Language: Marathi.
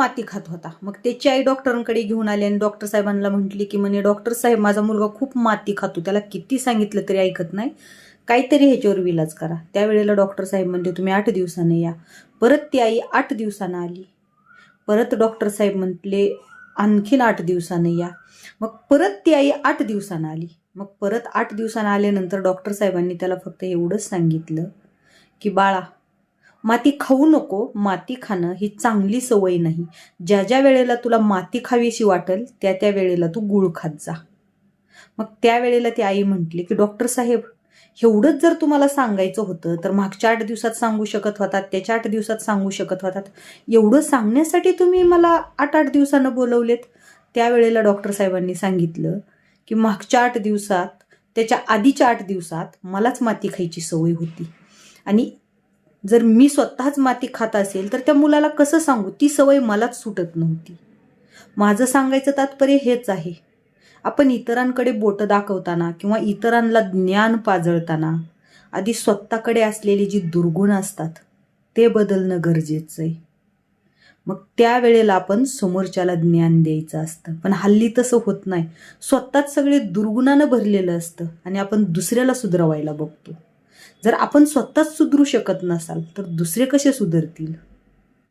माती खात होता. मग त्याची आई डॉक्टरांकडे घेऊन आली आणि डॉक्टर साहेबांना म्हटली की म्हणे डॉक्टर साहेब माझा मुलगा खूप माती खातो. त्याला किती सांगितलं तरी ऐकत नाही. काहीतरी ह्याच्यावर विलाज करा. त्यावेळेला डॉक्टर साहेब म्हणते तुम्ही आठ दिवसानं या. परत ती आई आठ दिवसानं आली. परत डॉक्टर साहेब म्हटले आणखीन आठ दिवसानं या. मग परत ती आई आठ दिवसानं आली. मग परत आठ दिवसानं आल्यानंतर डॉक्टर साहेबांनी त्याला फक्त एवढंच सांगितलं की बाळा माती खाऊ नको माती खाणं ही चांगली सवय नाही. ज्या ज्या वेळेला तुला माती खावीशी वाटेल त्या त्या वेळेला तू गुळ खात जा. मग त्यावेळेला ती आई म्हटली की डॉक्टर साहेब एवढंच जर तुम्हाला सांगायचं होतं तर मागच्या आठ दिवसात सांगू शकत होतात त्याच्या आठ दिवसात सांगू शकत होतात. एवढं सांगण्यासाठी तुम्ही मला आठ आठ दिवसानं बोलवलेत. त्यावेळेला डॉक्टर साहेबांनी सांगितलं की मागच्या आठ दिवसात त्याच्या आधीच्या आठ दिवसात मलाच माती खायची सवय होती. आणि जर मी स्वतःच माती खात असेल तर त्या मुलाला कसं सांगू? ती सवय मलाच सुटत नव्हती. माझं सांगायचं तात्पर्य हेच आहे. आपण इतरांकडे बोटं दाखवताना किंवा इतरांना ज्ञान पाजळताना आधी स्वतःकडे असलेली जी दुर्गुण असतात ते बदलणं गरजेचं आहे. मग त्यावेळेला आपण समोरच्याला ज्ञान द्यायचं असतं. पण हल्ली तसं होत नाही. स्वतःच सगळे दुर्गुणानं भरलेलं असतं आणि आपण दुसऱ्याला सुधरवायला बघतो. जर आपण स्वतःच सुधरू शकत नसाल तर दुसरे कसे सुधरतील?